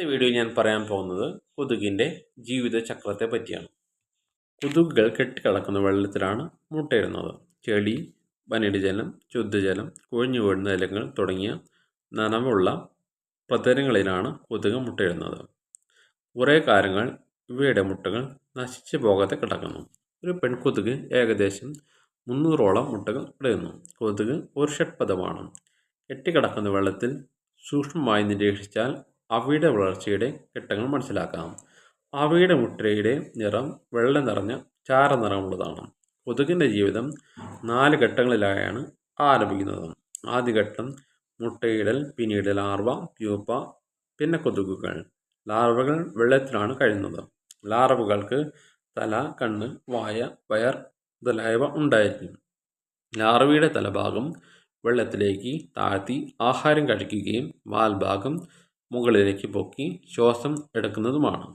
ഇന്നത്തെ വീഡിയോ ഞാൻ പറയാൻ പോകുന്നത് കൊതുകിന്റെ ജീവിതചക്രത്തെ പറ്റിയാണ്. കൊതുകുകൾ കെട്ടിക്കിടക്കുന്ന വെള്ളത്തിലാണ് മുട്ടയിടുന്നത്. ചെളി വനിഡ് ജലം ശുദ്ധജലം കൊഴിഞ്ഞു വീഴുന്ന ജലങ്ങൾ തുടങ്ങിയ നനവുള്ള പ്രതലങ്ങളിലാണ് കൊതുക് മുട്ടയിടുന്നത്. കുറേ കാര്യങ്ങൾ ഇവയുടെ മുട്ടകൾ നശിച്ചു പോകാതെ കിടക്കുന്നു. ഒരു പെൺകൊതുക് ഏകദേശം മുന്നൂറോളം മുട്ടകൾ ഇടയുന്നു കൊതുക് ഒരു ഷഡ്പഥമാണ് കെട്ടിക്കിടക്കുന്ന വെള്ളത്തിൽ സൂക്ഷ്മമായി നിരീക്ഷിച്ചാൽ അവയുടെ വളർച്ചയുടെ ഘട്ടങ്ങൾ മനസ്സിലാക്കാം. അവയുടെ മുട്ടയുടെ നിറം വെള്ള നിറഞ്ഞ ചാര നിറമുള്ളതാണ്. കൊതുകിന്റെ ജീവിതം നാല് ഘട്ടങ്ങളിലായാണ് ആരംഭിക്കുന്നത്. ആദ്യഘട്ടം മുട്ടയിടൽ പിന്നീട് ലാർവ പ്യൂപ്പ പിന്നെ കൊതുകുകൾ. ലാർവകൾ വെള്ളത്തിലാണ് കഴിയുന്നത്. ലാർവകൾക്ക് തല കണ്ണ് വായ വയർ മുതലായവ ഉണ്ടായിരിക്കും. ലാർവയുടെ തലഭാഗം വെള്ളത്തിലേക്ക് താഴ്ത്തി ആഹാരം കഴിക്കുകയും വാൽഭാഗം മുകളിലേക്ക് പൊക്കി ശ്വാസം എടുക്കുന്നതുമാണ്.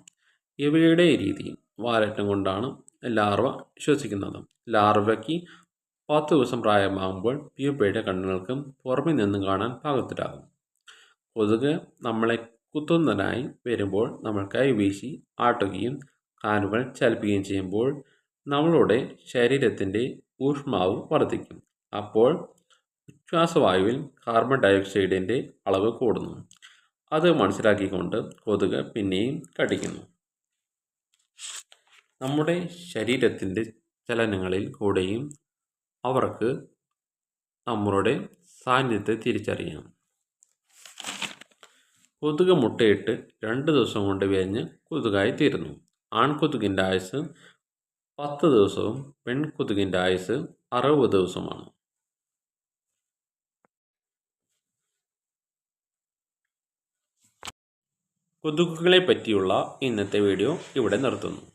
ഇവയുടെ രീതി വാലറ്റം കൊണ്ടാണ് ലാർവ ശ്വസിക്കുന്നത്. ലാർവയ്ക്ക് പത്ത് ദിവസം പ്രായമാകുമ്പോൾ പ്യൂപ്പയുടെ കണ്ണുകൾക്ക് പുറമെ നിന്നും കാണാൻ പാകത്തിലാകും കൊതുക് നമ്മളെ കുത്തുന്നതിനായി വരുമ്പോൾ നമ്മൾ കൈവീശി ആട്ടുകയും കാലുകൾ ചലിപ്പിക്കുകയും ചെയ്യുമ്പോൾ നമ്മളുടെ ശരീരത്തിന്റെ ഊഷ്മാവ് വർദ്ധിക്കും. അപ്പോൾ ഉച്ഛ്വാസവായുവിൽ കാർബൺ ഡയോക്സൈഡിന്റെ അളവ് കൂടുന്നു. അത് മനസ്സിലാക്കിക്കൊണ്ട് കൊതുക് പിന്നെയും കടിക്കുന്നു. നമ്മുടെ ശരീരത്തിന്റെ ചലനങ്ങളിൽ കൂടെയും അവർക്ക് നമ്മളുടെ സാന്നിധ്യത്തെ തിരിച്ചറിയാം. കൊതുക് മുട്ടയിട്ട് രണ്ട് ദിവസം കൊണ്ട് വിരിഞ്ഞ് കൊതുകായി തീരുന്നു. ആൺകൊതുകിന്റെ ആയുസ് പത്ത് ദിവസവും പെൺകൊതുകിന്റെ ആയുസ് അറുപത് ദിവസമാണ്. കൊതുകുകളെ പറ്റിയുള്ള ഇന്നത്തെ വീഡിയോ ഇവിടെ നിർത്തുന്നു.